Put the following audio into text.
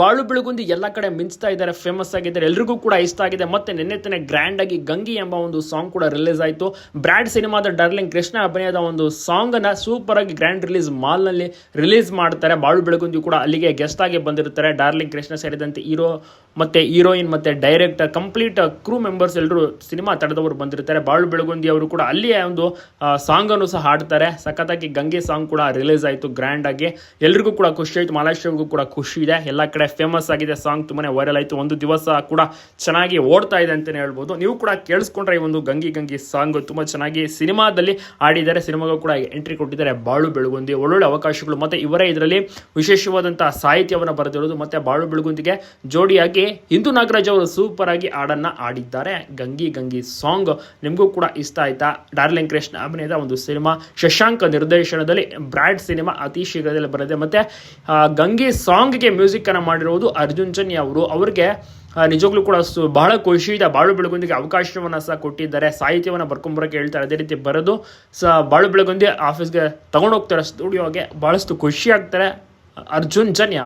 ಬಾಳು ಬೆಳಗುಂದಿ ಎಲ್ಲ ಕಡೆ ಮಿಂಚ್ತಾ ಇದ್ದಾರೆ ಫೇಮಸ್ ಆಗಿದ್ದಾರೆ, ಎಲ್ರಿಗೂ ಕೂಡ ಇಷ್ಟ ಆಗಿದೆ. ಮತ್ತೆ ನಿನ್ನೆ ತಾನೇ ಗ್ರ್ಯಾಂಡ್ ಆಗಿ ಗಂಗಿ ಎಂಬ ಒಂದು ಸಾಂಗ್ ಕೂಡ ರಿಲೀಸ್ ಆಯಿತು. ಬ್ರ್ಯಾಡ್ ಸಿನಿಮಾದ ಡಾರ್ಲಿಂಗ್ ಕೃಷ್ಣ ಅಭಿನಯದ ಒಂದು ಸಾಂಗ್ ಅನ್ನ ಸೂಪರ್ ಆಗಿ ಗ್ರ್ಯಾಂಡ್ ರಿಲೀಸ್ ಮಾಲ್ನಲ್ಲಿ ರಿಲೀಸ್ ಮಾಡ್ತಾರೆ. ಬಾಳು ಬೆಳಗುಂದಿ ಕೂಡ ಅಲ್ಲಿಗೆ ಗೆಸ್ಟ್ ಆಗಿ ಬಂದಿರ್ತಾರೆ ಡಾರ್ಲಿಂಗ್ ಕೃಷ್ಣ ಸೇರಿದಂತೆ ಹೀರೋ ಮತ್ತೆ ಹೀರೋಯಿನ್ ಮತ್ತೆ ಡೈರೆಕ್ಟರ್ ಕಂಪ್ಲೀಟ್ ಕ್ರೂ ಮೆಂಬರ್ಸ್ ಎಲ್ಲರೂ ಸಿನಿಮಾ ತಡೆದವರು ಬಂದಿರ್ತಾರೆ ಬಾಳು ಬೆಳಗುಂದಿ ಅವರು ಕೂಡ ಅಲ್ಲಿಯೇ ಒಂದು ಸಾಂಗ್ ಅನ್ನು ಸಹ ಹಾಡ್ತಾರೆ. ಸಖತ್ತಾಗಿ ಗಂಗೆ ಸಾಂಗ್ ಕೂಡ ರಿಲೀಸ್ ಆಯಿತು ಗ್ರ್ಯಾಂಡ್ ಆಗಿ. ಎಲ್ರಿಗೂ ಕೂಡ ಖುಷಿ ಆಯಿತು. ಮಹಾರಾಷ್ಟ್ರಗೂ ಕೂಡ ಖುಷಿ ಇದೆ. ಎಲ್ಲ ಕಡೆ ಫೇಮಸ್ ಆಗಿದೆ ಸಾಂಗ್ ತುಂಬಾ ವೈರಲ್ ಆಯಿತು. ಒಂದು ದಿವಸ ಕೂಡ ಚೆನ್ನಾಗಿ ಓಡ್ತಾ ಇದೆ ಅಂತಲೇ ಹೇಳ್ಬೋದು. ನೀವು ಕೂಡ ಕೇಳಿಸ್ಕೊಂಡ್ರೆ ಈ ಒಂದು ಗಂಗಿ ಗಂಗಿ ಸಾಂಗ್ ತುಂಬ ಚೆನ್ನಾಗಿ ಸಿನಿಮಾದಲ್ಲಿ ಆಡಿದ್ದಾರೆ ಸಿನಿಮಾಗೂ ಕೂಡ ಎಂಟ್ರಿ ಕೊಟ್ಟಿದ್ದಾರೆ. ಬಾಳು ಬೆಳಗುಂದಿ, ಒಳ್ಳೊಳ್ಳೆ ಅವಕಾಶಗಳು. ಮತ್ತೆ ಇವರೇ ಇದರಲ್ಲಿ ವಿಶೇಷವಾದಂತಹ ಸಾಹಿತ್ಯವನ್ನು ಬರೆದಿರೋದು. ಮತ್ತೆ ಬಾಳು ಬೆಳಗುಂದಿಗೆ ಜೋಡಿಯಾಗಿ ಹಿಂದೂ ನಾಗರಾಜ್ ಅವರು ಸೂಪರ್ ಆಗಿ ಹಾಡನ್ನು ಆಡಿದ್ದಾರೆ ಗಂಗಿ ಗಂಗಿ ಸಾಂಗ್ ನಿಮಗೂ ಕೂಡ ಇಷ್ಟ ಆಯ್ತಾ? ಡಾರ್ಲಿಂಗ್ ಕೃಷ್ಣ ಅಭಿನಯದ ಒಂದು ಸಿನಿಮಾ. ಶಶಾಂಕ್ ನಿರ್ದೇಶನದಲ್ಲಿ ಬ್ರಾಡ್ ಸಿನಿಮಾ ಅತಿ ಶೀಘ್ರದಲ್ಲಿ ಬರಲಿದೆ. ಮತ್ತೆ ಗಂಗಿ ಗಂಗೆ ಸಾಂಗ್ಗೆ ಮ್ಯೂಸಿಕ್ ಅನ್ನ ಮಾಡಿರುವುದು ಅರ್ಜುನ್ ಜನ್ಯ ಅವರು. ಅವ್ರಿಗೆ ನಿಜವಾಗ್ಲೂ ಕೂಡ ಬಹಳ ಖುಷಿ ಇದೆ, ಬಾಳು ಬೆಳಗುಂದಿಗೆ ಅವಕಾಶವನ್ನು ಸಹ ಕೊಟ್ಟಿದ್ದಾರೆ. ಸಾಹಿತ್ಯವನ್ನು ಬರ್ಕೊಂಬರಕ್ಕೆ ಹೇಳ್ತಾರೆ ಅದೇ ರೀತಿ ಬರೋದು. ಸ, ಬಾಳು ಬೆಳಗುಂದಿ ಆಫೀಸ್ಗೆ ತಗೊಂಡೋಗ್ತಾರೆ ಸ್ಟುಡಿಯೋಗೆ ಬಹಳಷ್ಟು ಖುಷಿ ಆಗ್ತಾರೆ ಅರ್ಜುನ್ ಜನ್ಯ.